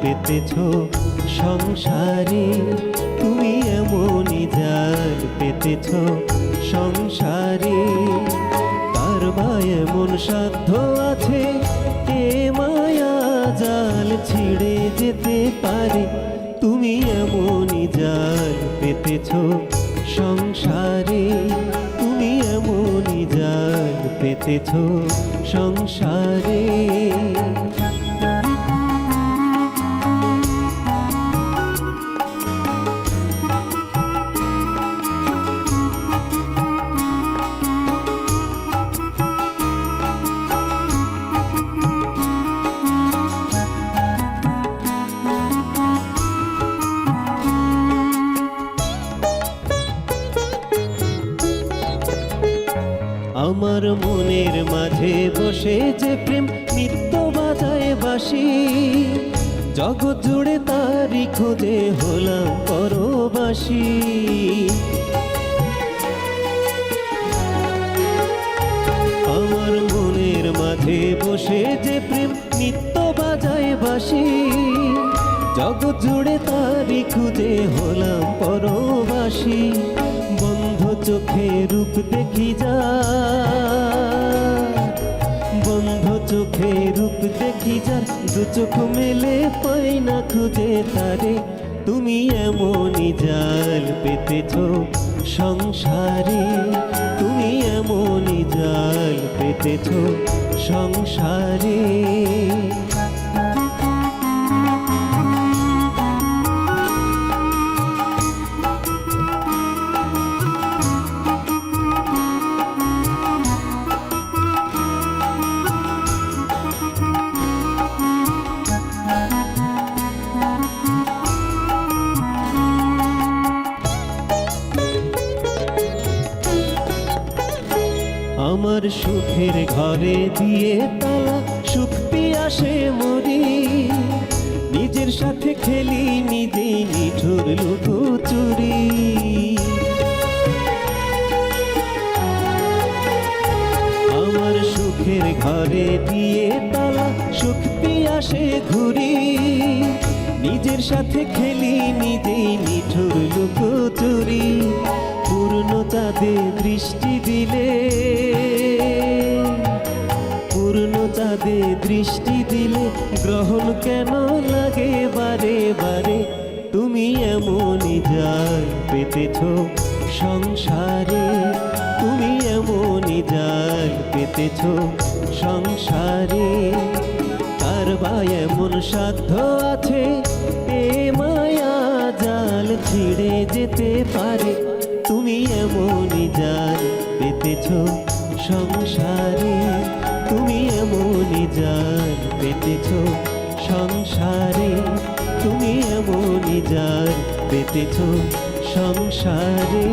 পেতেছ সংসারে তুমি এমনই যায় পেতেছ সংসারে। তার বা এমন সাধ্য আছে? কে মায়া জাল ছিঁড়ে যেতে পারে? তুমি এমনই জাল পেতেছ সংসারে। তুমি এমনই জাল পেতেছ সংসারে। আমার মনের মাঝে বসে যে প্রেম নিত্য বাজায় বাসি। জগৎ জুড়ে তারি খোঁজে হলাম পরবাসী। আমার মনের মাঝে বসে যে প্রেম নিত্য বাজায় বাসি। জগৎ জুড়ে তারি খুঁজে হলাম পরবাসী। চোখে রূপ দেখি যা। বন্ধ চোখে রূপ দেখি যা। দু চোখ মেলে পাই না খুঁজে তারে। তুমি এমনই জাল পেতেছ সংসারে। তুমি এমনই জাল পেতেছ সংসারে। আমার সুখের ঘরে দিয়ে তালা সুখ পিয়াসে মরি। নিজের সাথে খেলি, নিজেই নিঠুর লুকো চুরি। আমার সুখের ঘরে দিয়ে তালা সুখ পিয়াসে ঘুরি। নিজের সাথে খেলি, নিজেই নিঠুর লুকো দৃষ্টি দিলে গ্রহণ কেন লাগে? বারে বারে তুমি এমনই জাল পেতেছ সংসারে। তুমি এমনই জাল পেতেছ সংসারে। তার বা এমন সাধ্য আছে? এ মায়া জাল ছিঁড়ে যেতে পারে। তুমি এমনই জাল পেতেছ সংসারে। তুমি এমনই জাল পেতেছ সংসারে তুমি এমনই যার পেতেছ সংসারে।